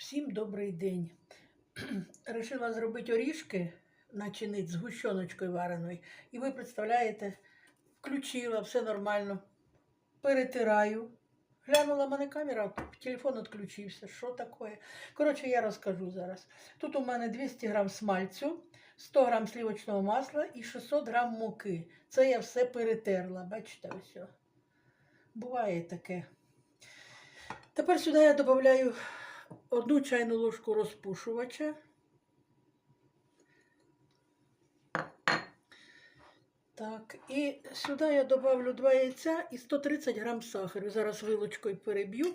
Всім добрий день. Решила зробити орішки, начинити з гущоночкою вареною. І ви представляєте, включила, все нормально. Перетираю. Глянула мене камера, телефон відключився. Що таке? Коротше, я розкажу зараз. Тут у мене 200 грам смальцю, 100 грам сливочного масла і 600 грам муки. Це я все перетерла. Бачите, ось. Буває таке. Тепер сюди я додаю одну чайну ложку розпушувача. Так, і сюди я добавлю 2 яйця і 130 грам сахару. Зараз вилочкою переб'ю.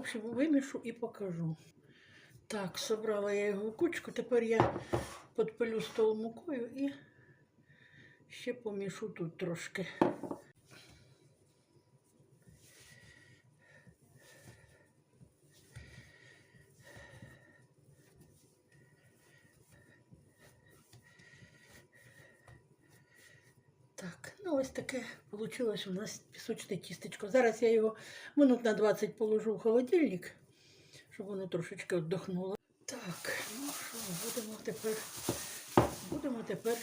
Общем, вимішу і покажу. Так, собрала я його в кучку. Тепер я підпилю стол мукою і ще помішу тут трошки. Так, ну ось таке вийшло у нас пісочне тістечко. Зараз я його минут на 20 положу в холодильник, щоб воно трошечки віддохнуло. Так, ну що, будемо тепер, будемо тепер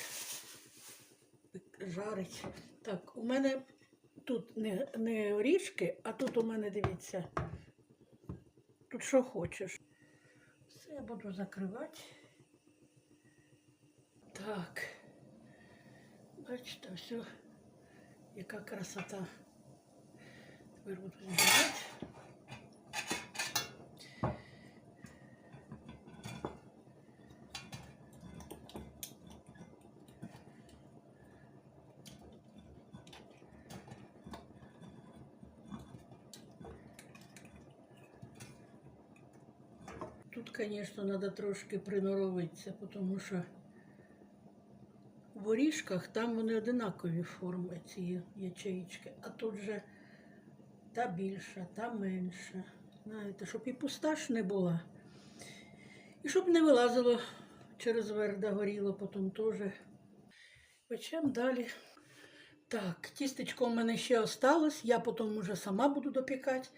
жарити. Так, у мене тут не, не орішки, а тут у мене, дивіться, тут що хочеш. Все я буду закривати. Так. Бачите, все, яка красота. Тепер буду. Тут, конечно, надо трошки приноровитися, тому що в орішках там вони одинакові форми, ці ячеїчки, а тут же та більша, та менша. Знаєте, щоб і пуста ж не була. І щоб не вилазило через верх да горіло потім теж. Печем далі. Так, тістечко у мене ще осталось, я потім вже сама буду допікати.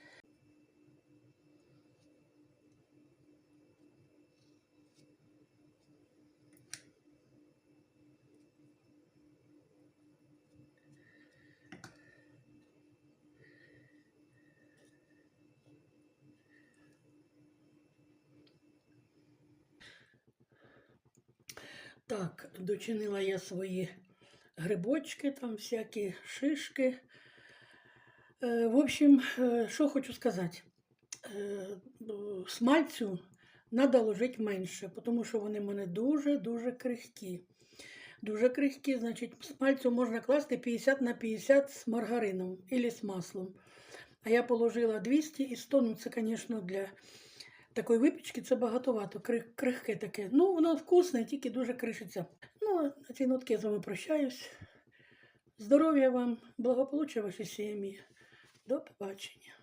Так, дочинила я свої грибочки, там всякі шишки. Е, в общем, е, що хочу сказати. Е, смальцю треба ложити менше, тому що вони в мене дуже-дуже крихкі. Дуже крихкі, значить, смальцю можна класти 50 на 50 з маргарином або з маслом. А я положила 200 і 100, ну це, звісно, для такої випічки це багатовато, крих, крихке таке. Ну, воно вкусне, тільки дуже кришиться. Ну, на цій нотки я з вами прощаюсь. Здоров'я вам, благополуччя вашій сім'ї. До побачення.